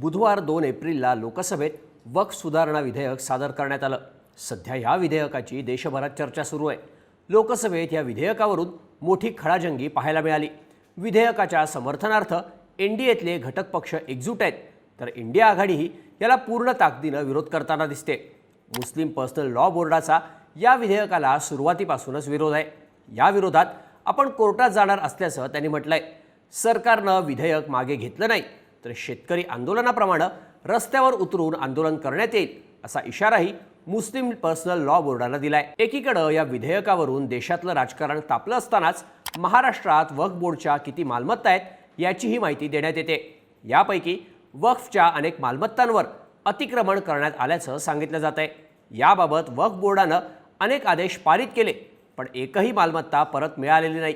बुधवार दोन एप्रिलला लोकसभेत वक्फ सुधारणा विधेयक सादर करण्यात आलं. सध्या या विधेयकाची देशभरात चर्चा सुरू आहे. लोकसभेत या विधेयकावरून मोठी खळाजंगी पाहायला मिळाली. विधेयकाच्या समर्थनार्थ एन डी एतले घटक पक्ष एकजूट आहेत. तर इंडिया आघाडीही याला पूर्ण ताकदीनं विरोध करताना दिसते. मुस्लिम पर्सनल लॉ बोर्डाचा या विधेयकाला सुरुवातीपासूनच विरोध आहे. या विरोधात आपण कोर्टात जाणार असल्याचं त्यांनी म्हटलंय. सरकारनं विधेयक मागे घेतलं नाही. तर शेतकरी आंदोलनाप्रमाणे रस्त्यावर उतरून आंदोलन करण्यात येईल असा इशाराही मुस्लिम पर्सनल लॉ बोर्डानं दिलाय. एकीकडं या विधेयकावरून देशातलं राजकारण तापलं असतानाच महाराष्ट्रात वक्फ बोर्डच्या किती मालमत्ता आहेत याचीही माहिती देण्यात येते. यापैकी वक्फच्या अनेक मालमत्तांवर अतिक्रमण करण्यात आल्याचं सांगितलं जात आहे याबाबत वक्फ बोर्डानं अनेक आदेश पारित केले पण एकही मालमत्ता परत मिळालेली नाही.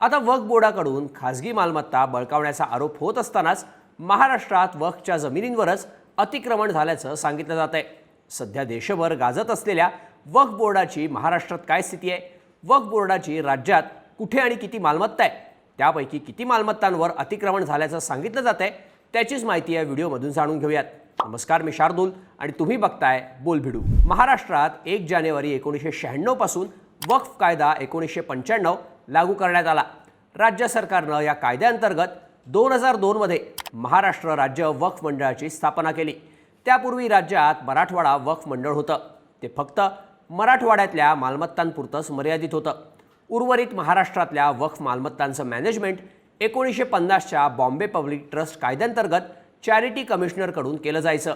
आता वक्फ बोर्डाकडून खाजगी मालमत्ता बळकावण्याचा आरोप होत असतानाच महाराष्ट्रात वक्फच्या जमिनींवरच अतिक्रमण झाल्याचं सांगितलं जात आहे सध्या देशभर गाजत असलेल्या वक्फ बोर्डाची महाराष्ट्रात काय स्थिती आहे? वक्फ बोर्डाची राज्यात कुठे आणि किती मालमत्ता आहे? त्यापैकी किती मालमत्तांवर अतिक्रमण झाल्याचं सांगितलं जात आहे त्याचीच माहिती या व्हिडिओमधून जाणून घेऊयात. नमस्कार मी शार्दूल आणि तुम्ही बघताय बोलभिडू. महाराष्ट्रात एक जानेवारी एकोणीसशे शहाण्णवपासून वक्फ कायदा एकोणीसशे पंच्याण्णव लागू करण्यात आला. राज्य सरकारनं या कायद्याअंतर्गत दोन हजार दोनमध्ये महाराष्ट्र राज्य वक्फ मंडळाची स्थापना केली. त्यापूर्वी राज्यात मराठवाडा वक्फ मंडळ होतं. ते फक्त मराठवाड्यातल्या मालमत्तांपुरतंच मर्यादित होतं. उर्वरित महाराष्ट्रातल्या वक्फ मालमत्तांचं मॅनेजमेंट एकोणीसशे पन्नासच्या बॉम्बे पब्लिक ट्रस्ट कायद्यांतर्गत चॅरिटी कमिशनरकडून केलं जायचं.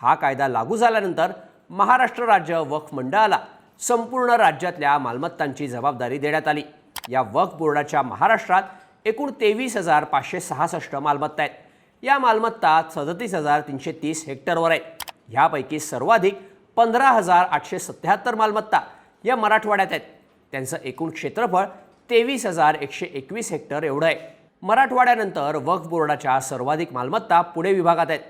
हा कायदा लागू झाल्यानंतर महाराष्ट्र राज्य वक्फ मंडळाला संपूर्ण राज्यातल्या मालमत्तांची जबाबदारी देण्यात आली. या वक्फ बोर्डाच्या महाराष्ट्रात एकूण तेवीस हजार पाचशे सहासष्ट मालमत्ता आहेत. या मालमत्ता सदतीस हजार तीनशे तीस हेक्टरवर आहेत ह्यापैकी सर्वाधिक पंधरा हजार आठशे सत्याहत्तर मालमत्ता या मराठवाड्यात आहेत. त्यांचं एकूण क्षेत्रफळ तेवीस हजार एकशे एकवीस हेक्टर एवढं आहे. मराठवाड्यानंतर वक्फ बोर्डाच्या सर्वाधिक मालमत्ता पुणे विभागात आहेत.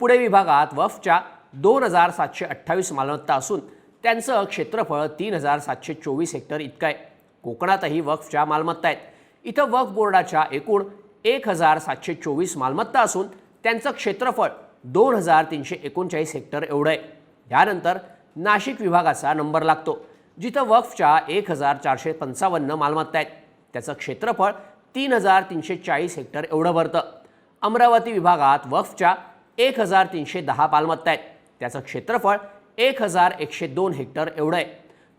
पुणे विभागात वक्फच्या दोन हजार सातशे अठ्ठावीस मालमत्ता असून त्यांचं क्षेत्रफळ तीन हजार सातशे चोवीस हेक्टर इतकं आहे. कोकणातही वक्फच्या मालमत्ता आहेत. इथं वक्फ बोर्डाच्या एकूण एक हजार सातशे चोवीस मालमत्ता असून त्यांचं क्षेत्रफळ दोन हजार तीनशे एकोणचाळीस हेक्टर एवढं आहे. यानंतर नाशिक विभागाचा नंबर लागतो जिथं वक्फच्या एक हजार चारशे पंचावन्न मालमत्ता आहेत. त्याचं क्षेत्रफळ तीन हजार तीनशे चाळीस हेक्टर एवढं भरतं. अमरावती विभागात वक्फच्या एक हजार तीनशे दहा मालमत्ता आहेत. त्याचं क्षेत्रफळ एक हजार एकशे दोन हेक्टर एवढं आहे.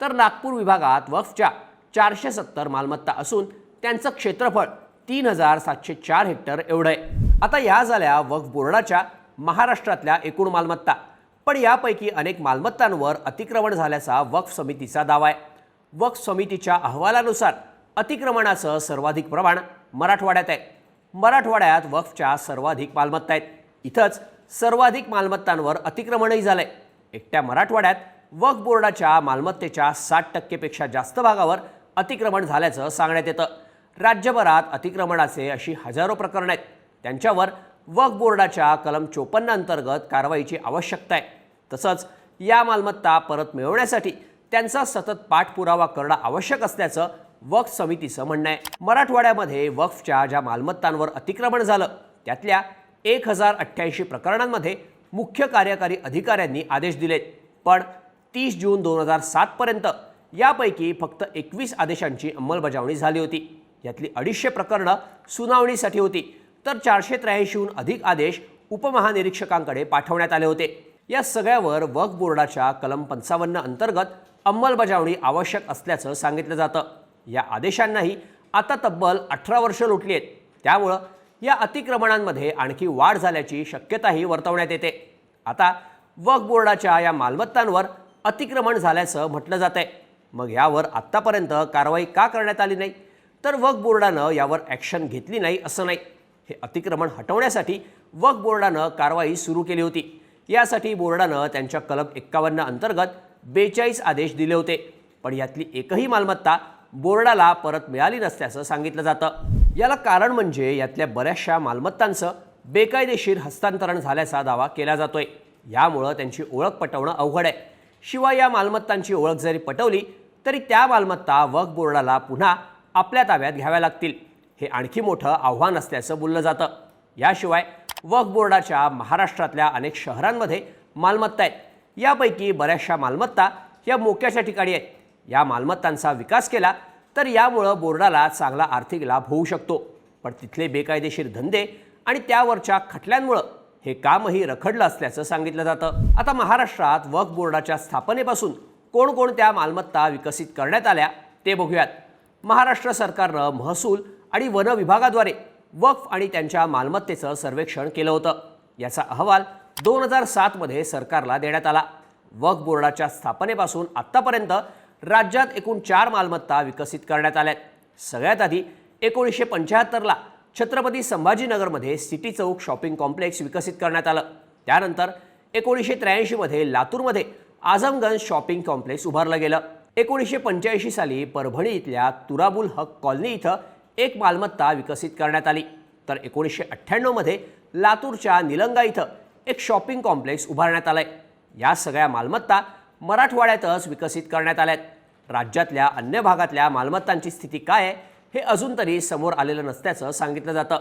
तर नागपूर विभागात वक्फच्या चारशे सत्तर मालमत्ता असून त्यांचं क्षेत्रफळ तीन हजार सातशे चार हेक्टर एवढं आहे. आता या झाल्या वक्फ बोर्डाच्या महाराष्ट्रातल्या एकूण मालमत्ता. पण यापैकी अनेक मालमत्तांवर अतिक्रमण झाल्याचा वक्फ समितीचा दावा आहे. वक्फ समितीच्या अहवालानुसार अतिक्रमणाचं सर्वाधिक प्रमाण मराठवाड्यात आहे. मराठवाड्यात वक्फच्या सर्वाधिक मालमत्ता आहेत. इथंच सर्वाधिक मालमत्तांवर अतिक्रमणही झालंय. एकट्या मराठवाड्यात वक्फ बोर्डाच्या मालमत्तेच्या साठ टक्केपेक्षा जास्त भागावर अतिक्रमण झाल्याचं सांगण्यात येतं. राज्यभरात अतिक्रमणाचे अशी हजारो प्रकरणं आहेत. त्यांच्यावर वक्फ बोर्डाच्या कलम चोपन्न अंतर्गत कारवाईची आवश्यकता आहे. तसंच या मालमत्ता परत मिळवण्यासाठी त्यांचा सतत पाठपुरावा करणं आवश्यक असल्याचं वक्फ समितीचं म्हणणं आहे. मराठवाड्यामध्ये वक्फच्या ज्या मालमत्तांवर अतिक्रमण झालं त्यातल्या एक हजार अठ्ठ्याऐंशी प्रकरणांमध्ये मुख्य कार्यकारी अधिकाऱ्यांनी आदेश दिलेत. पण तीस जून दोन हजार सातपर्यंत यापैकी फक्त एकवीस आदेशांची अंमलबजावणी झाली होती. यातली अडीचशे प्रकरणं सुनावणीसाठी होती. तर चारशे त्र्याऐंशीहून अधिक आदेश उपमहानिरीक्षकांकडे पाठवण्यात आले होते. या सगळ्यावर वक्फ बोर्डाच्या कलम पंचावन्न अंतर्गत अंमलबजावणी आवश्यक असल्याचं सांगितलं जातं. या आदेशांनाही आता तब्बल अठरा वर्ष लोटली आहेत. त्यामुळं या अतिक्रमणांमध्ये आणखी वाढ झाल्याची शक्यताही वर्तवण्यात येते. आता वक्फ बोर्डाच्या या मालमत्तांवर अतिक्रमण झाल्याचं म्हटलं जात आहे मग यावर आत्तापर्यंत कारवाई का करण्यात आली नाही? तर वक्फ बोर्डानं यावर ॲक्शन घेतली नाही असं नाही. हे अतिक्रमण हटवण्यासाठी वक्फ बोर्डानं कारवाई सुरू केली होती. यासाठी बोर्डानं त्यांच्या कलम एक्कावन्न अंतर्गत बेचाळीस आदेश दिले होते. पण यातली एकही मालमत्ता बोर्डाला परत मिळाली नसल्याचं सांगितलं जातं. याला कारण म्हणजे यातल्या बऱ्याचशा मालमत्तांचं बेकायदेशीर हस्तांतरण झाल्याचा दावा केला जातोय. यामुळं त्यांची ओळख पटवणं अवघड आहे. शिवाय या मालमत्तांची ओळख जरी पटवली तरी त्या मालमत्ता वक्फ बोर्डाला पुन्हा आपल्या ताब्यात घ्याव्या लागतील. हे आणखी मोठं आव्हान असल्याचं बोललं जातं. याशिवाय वक्फ बोर्डाच्या महाराष्ट्रातल्या अनेक शहरांमध्ये मालमत्ता आहेत. यापैकी बऱ्याचशा मालमत्ता या मोक्याच्या ठिकाणी आहेत. या मालमत्तांचा विकास केला तर यामुळं बोर्डाला चांगला आर्थिक लाभ होऊ शकतो. पण तिथले बेकायदेशीर धंदे आणि त्यावरच्या खटल्यांमुळं हे कामही रखडलं असल्याचं सांगितलं जातं. आता महाराष्ट्रात वक्फ बोर्डाच्या स्थापनेपासून कोणकोणत्या मालमत्ता विकसित करण्यात आल्या ते बघूयात. महाराष्ट्र सरकारनं महसूल आणि वन विभागाद्वारे वक्फ आणि त्यांच्या मालमत्तेचं सर्वेक्षण केलं होतं. याचा अहवाल दोन हजार सातमध्ये सरकारला देण्यात आला. वक्फ बोर्डाच्या स्थापनेपासून आत्तापर्यंत राज्यात एकूण चार मालमत्ता विकसित करण्यात आल्या सगळ्यात आधी एकोणीसशे पंच्याहत्तरला छत्रपती संभाजीनगरमध्ये सिटी चौक शॉपिंग कॉम्प्लेक्स विकसित करण्यात आलं. त्यानंतर एकोणीसशे त्र्याऐंशीमध्ये लातूरमध्ये आझमगंज शॉपिंग कॉम्प्लेक्स उभारलं गेलं. एकोणीसशे पंच्याऐंशी साली परभणी इथल्या तुराबुल हक कॉलनी इथं एक मालमत्ता विकसित करण्यात आली. तर एकोणीसशे अठ्ठ्याण्णवमध्ये लातूरच्या निलंगा इथं एक शॉपिंग कॉम्प्लेक्स उभारण्यात आलंय. या सगळ्या मालमत्ता मराठवाड्यातच विकसित करण्यात आल्या आहेत राज्यातल्या अन्य भागातल्या मालमत्तांची स्थिती काय आहे हे अजून तरी समोर आलेलं नसल्याचं सांगितलं जातं.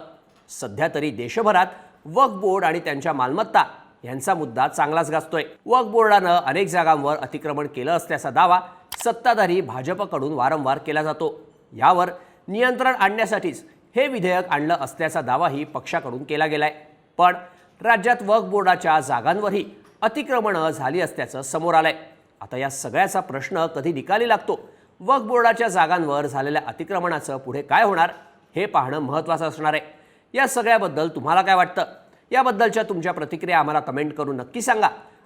सध्या तरी देशभरात वक्फ बोर्ड आणि त्यांच्या मालमत्ता यांचा मुद्दा चांगलाच गाजतोय. वक्फ बोर्डानं अनेक जागांवर अतिक्रमण केलं असल्याचा दावा सत्ताधारी भाजपकडून वारंवार केला जातो. यावर नियंत्रण आणण्यासाठीच हे विधेयक आणलं असल्याचा दावाही पक्षाकडून केला गेलाय. पण राज्यात वक्फ बोर्डाच्या जागांवरही अतिक्रमणं झाली असल्याचं समोर आलंय. आता या सगळ्याचा प्रश्न कधी निकाली लागतो? वक्फ बोर्डाच्या जागांवर झालेल्या अतिक्रमणाचं पुढे काय होणार? हे पाहणं महत्त्वाचं असणार आहे. या सगळ्याबद्दल तुम्हाला काय वाटतं? याबद्दलच्या तुमच्या प्रतिक्रिया आम्हाला कमेंट करून नक्की सांगा.